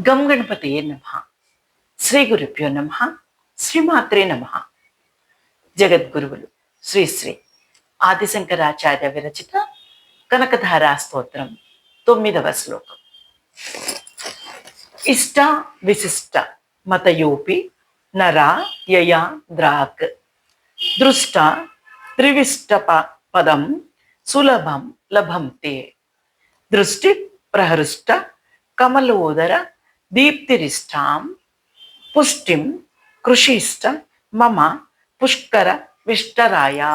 గం గణపతయే నమ. శ్రీ గురుభ్యో నమ. శ్రీమాత్రే నమ. జగద్గురువులు శ్రీ శ్రీ ఆదిశంకరాచార్య విరచిత కనకధారా స్తోత్రం తొమ్మిదవ శ్లోకం. ఇష్ట విశిష్ట మతయోపి నరా యయా ద్రాక్ దృష్ట త్రివిష్ట ప- పదం సులభం లభంతే. దృష్టి ప్రహృష్ట కమలోదర దీప్తిరిష్టాం పుష్టిం కృషిష్టం మమ పుష్కర విష్టరాయా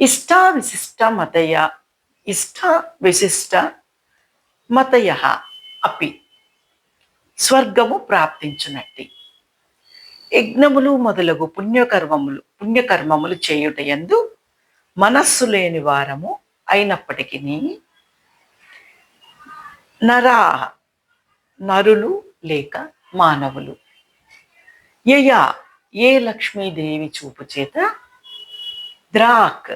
ఇష్టా విశిష్ట మతయ ఇష్ట విశిష్ట మతయ అపి స్వర్గము ప్రాప్తించునట్టి. యజ్ఞములు మొదలగు పుణ్యకర్మములు పుణ్యకర్మములు చేయుటయందు మనస్సు లేని వారము అయినప్పటికీ నరా నరులు లేక మానవులు. యయా ఏ లక్ష్మీదేవి చూపు చేత? ద్రాక్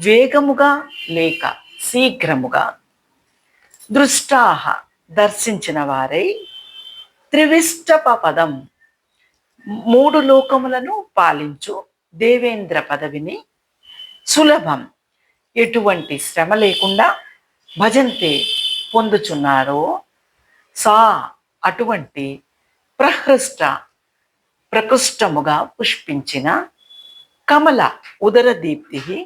వేగముగా లేక శీఘ్రముగా. దృష్టాహ దర్శించిన వారై త్రివిష్టప పదం మూడు లోకములను పాలించు దేవేంద్ర పదవిని సులభం. ఎటువంటి శ్రమ లేకుండా భజంతే పొందుచున్నారో? సా అటువంటి ప్రహృష్ట ప్రకృష్టముగా పుష్పించిన కమల ఉదరదీప్తి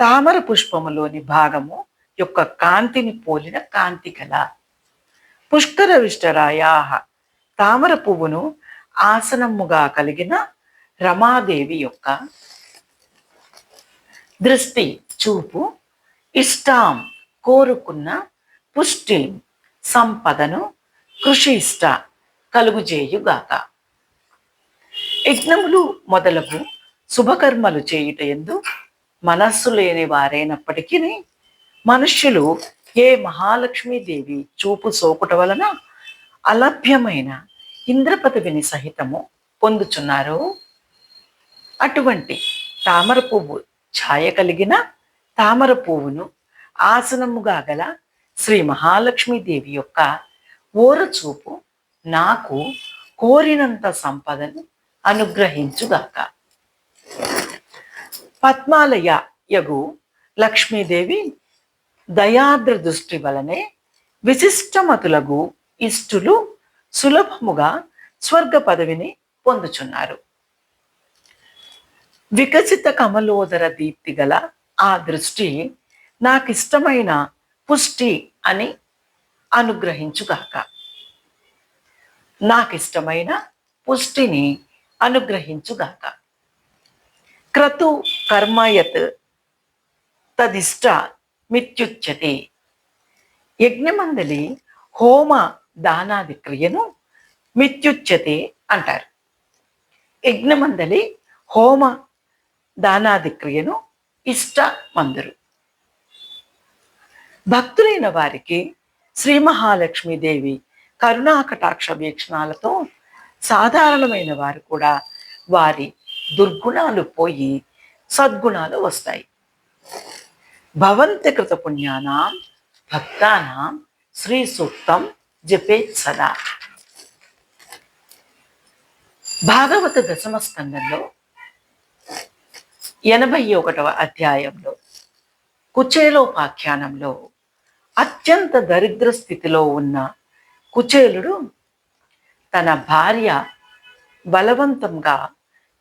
తామర పుష్పములోని భాగము యొక్క కాంతిని పోలిన కాంతి కల పుష్కర విష్టరాయా తామర పువ్వును ఆసనముగా కలిగిన రమాదేవి యొక్క దృష్టి చూపు ఇష్టాం కోరుకున్న పుష్టి సంపదను కృషిష్ట కలుగుజేయుగాక. యజ్ఞములు మొదలగు శుభకర్మలు చేయుట ఎందు మనస్సు లేని వారైనప్పటికీ మనుష్యులు ఏ మహాలక్ష్మీదేవి చూపు సోకుట వలన అలభ్యమైన ఇంద్రపదవిని సహితము పొందుచున్నారు. అటువంటి తామర పువ్వు ఛాయ కలిగిన తామర పువ్వును ఆసనముగా గల శ్రీ మహాలక్ష్మీదేవి యొక్క ఓరచూపు నాకు కోరినంత సంపదను అనుగ్రహించుగాక. పద్మాలయ యగు లక్ష్మీదేవి దయాద్ర దృష్టి వలనే విశిష్టమతులగు ఇష్టులు సులభముగా స్వర్గ పదవిని పొందుచున్నారు. వికసిత కమలోదర దీప్తి గల ఆ దృష్టి నాకిష్టమైన పుష్టి అని అనుగ్రహించుగాక. నాకిష్టమైన పుష్టిని అనుగ్రహించుగాక. క్రతు కర్మయత్ తదిష్ట మిత్యుచ్యతే. యజ్ఞమందలి హోమ దానాది క్రియను మిత్యుచ్యతే అంటారు. యజ్ఞమందలి హోమ దానాది క్రియను ఇష్ట మందురు. భక్తులైన వారికి శ్రీ మహాలక్ష్మీదేవి కరుణా కటాక్ష వీక్షణాలతో సాధారణమైన వారు కూడా వారి దుర్గుణాలు పోయి సద్గుణాలు వస్తాయి. భవంతి కృత పుణ్యానాం భక్తానాం శ్రీ సూక్తం జపేత్ సదా భాగవత దశమ స్కందంలో ఎనభై ఒకటవ అధ్యాయంలో కుచేలోపాఖ్యానంలో అత్యంత దరిద్ర స్థితిలో ఉన్న కుచేలుడు తన భార్య బలవంతంగా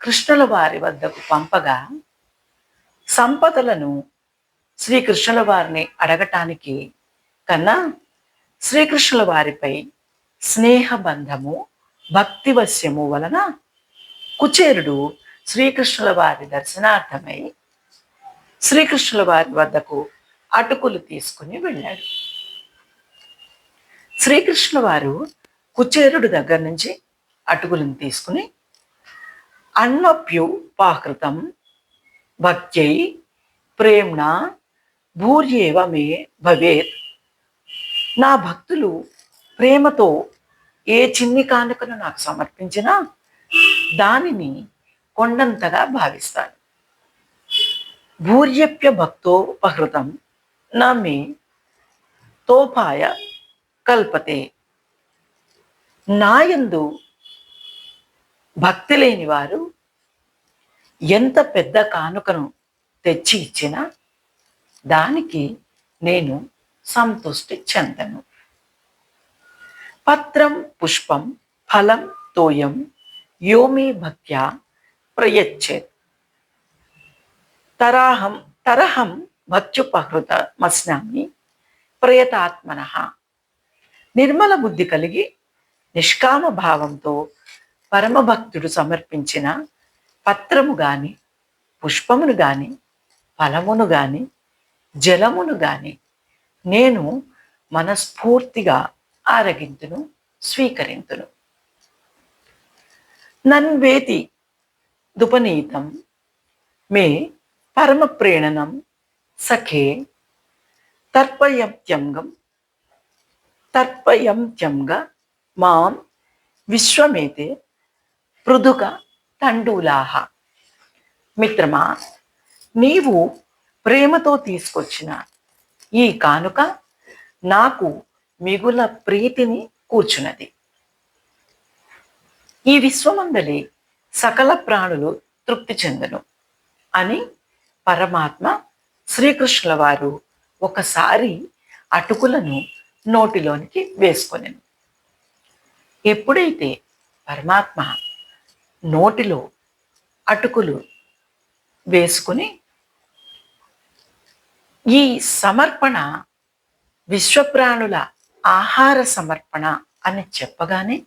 కృష్ణుల వారి వద్దకు పంపగా సంపదలను శ్రీకృష్ణుల వారిని అడగటానికి కన్నా శ్రీకృష్ణుల వారిపై స్నేహబంధము భక్తివశ్యము వలన కుచేరుడు శ్రీకృష్ణుల వారి దర్శనార్థమై శ్రీకృష్ణుల వారి వద్దకు అటుకులు తీసుకుని వెళ్ళాడు. శ్రీకృష్ణుల వారు కుచేరుడు దగ్గర నుంచి అటుకులను తీసుకుని అన్నప్యు పాకృతం భక్త్యై ప్రేమ్ణ భూర్యేవ మే భవేత్. నా భక్తులు ప్రేమతో ఏ చిన్ని కానుకను నాకు సమర్పించినా దానిని కొండంతగా భావిస్తాను. భూర్యప్య భక్తోపహృతం నా మే తోపాయ కల్పతే నాయందు భక్తి లేని వారు ఎంత పెద్ద కానుకను తెచ్చి ఇచ్చినా దానికి నేను సంతృష్టి చెందను పత్రం పుష్పం ఫలం తోయం యోమి భక్త్యా ప్రయచ్చేత్ తరాహం తరహం భక్త్యుపహృత మస్నామి ప్రయతాత్మన నిర్మల బుద్ధి కలిగి నిష్కామ భావంతో పరమభక్తుడు సమర్పించిన పత్రము గాని పుష్పమును గాని ఫలమును గాని జలమును గాని నేను మనస్ఫూర్తిగా ఆరగింతును స్వీకరింతును. నన్వేతి దుపనీతం మే పరమ ప్రేణనం సఖే తర్పయంత్యంగం తర్పయంత్యంగ మాం విశ్వమేతే పృదుక తండూలాహ మిత్రమా నీవు ప్రేమతో తీసుకొచ్చిన ఈ కానుక నాకు మిగుల ప్రీతిని కూర్చున్నది. ఈ విశ్వమందలి సకల ప్రాణులు తృప్తి చెందను అని పరమాత్మ శ్రీకృష్ణుల వారు ఒకసారి అటుకులను నోటిలోనికి వేసుకొని ఎప్పుడైతే పరమాత్మ నోటిలో అటుకులు వేసుకుని ఈ సమర్పణ విశ్వప్రాణుల ఆహార సమర్పణ అని చెప్పగానే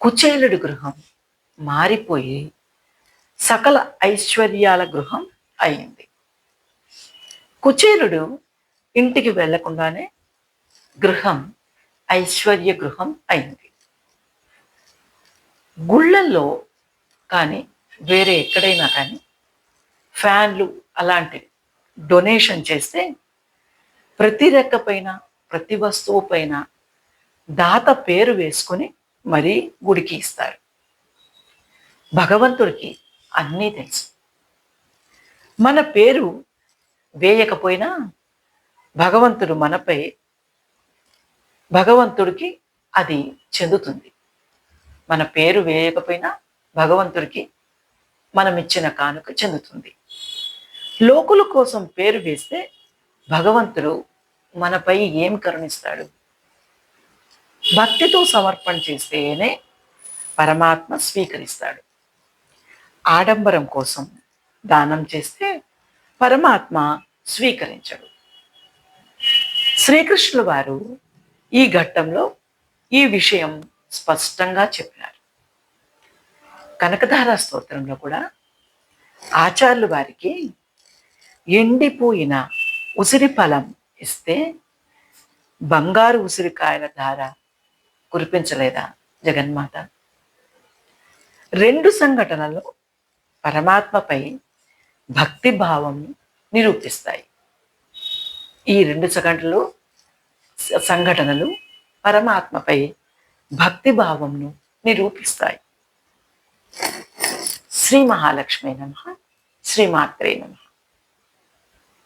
కుచేలుడి గృహం మారిపోయి సకల ఐశ్వర్యాల గృహం అయింది. కుచేరుడు ఇంటికి వెళ్ళకుండానే గృహం ఐశ్వర్య గృహం అయింది. గుళ్ళల్లో కానీ వేరే ఎక్కడైనా కానీ ఫ్యాన్లు అలాంటివి డొనేషన్ చేస్తే ప్రతి రెక్క పైన ప్రతి వస్తువు పైన దాత పేరు వేసుకొని మరీ గుడికి ఇస్తారు. భగవంతుడికి అన్నీ తెలుసు. మన పేరు వేయకపోయినా భగవంతుడు మనపై భగవంతుడికి అది చెందుతుంది. మన పేరు వేయకపోయినా భగవంతుడికి మనం ఇచ్చిన కానుక చెందుతుంది. లోకుల కోసం పేరు వేస్తే భగవంతుడు మనపై ఏం కరుణిస్తాడు? భక్తితో సమర్పణ చేస్తేనే పరమాత్మ స్వీకరిస్తాడు. ఆడంబరం కోసం దానం చేస్తే పరమాత్మ స్వీకరించడు. శ్రీకృష్ణుల వారు ఈ ఘట్టంలో ఈ విషయం స్పష్టంగా చెప్పినారు కనకధార స్తోత్రంలో కూడా ఆచార్యులు వారికి ఎండిపోయిన ఉసిరి ఫలం ఇస్తే బంగారు ఉసిరికాయల ధార కురిపించలేదా జగన్మాత? రెండు సంఘటనలు పరమాత్మపై భక్తి భావంని నిరూపిస్తాయి. ఈ రెండు సంఘటనలు సంఘటనలు పరమాత్మపై భక్తి భావంను నిరూపిస్తాయి. శ్రీ మహాలక్ష్మి నమ. శ్రీమాత్రే నమ.